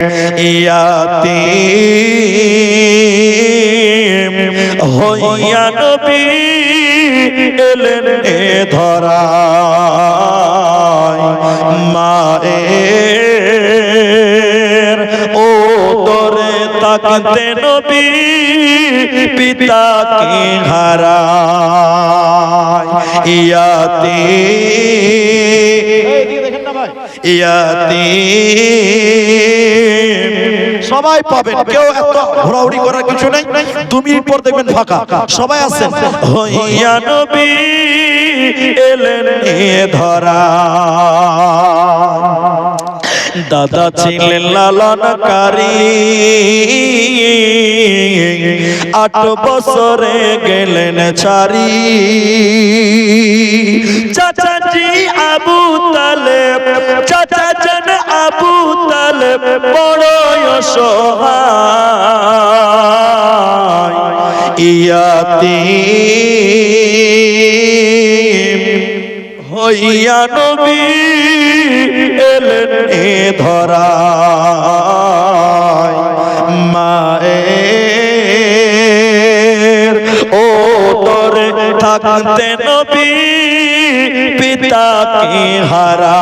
ইয়াতি হইয়া নবী এলেন এ ধরা মায়ের ও তোরে তাকতে নবী পিতা কি হারা ইয়াতি ইয়াতি সবাই পাবেন। কেউ এত ঘোরাঘুরি করার কিছু নেই। মিনিট পর দেখবেন ফাঁকা। সবাই আছেন? হইয়া নবী এলেন ধরা। দাদা ছিলেন লালনকারী। আট বছরে গেলেন ছাড়ি। চাচা জান আবু তালেব বড় ইয়াতি হইয়া নবী এলেন এ ধরা মায়ের ও তোরে থাকতে নবী পিতা কি হারা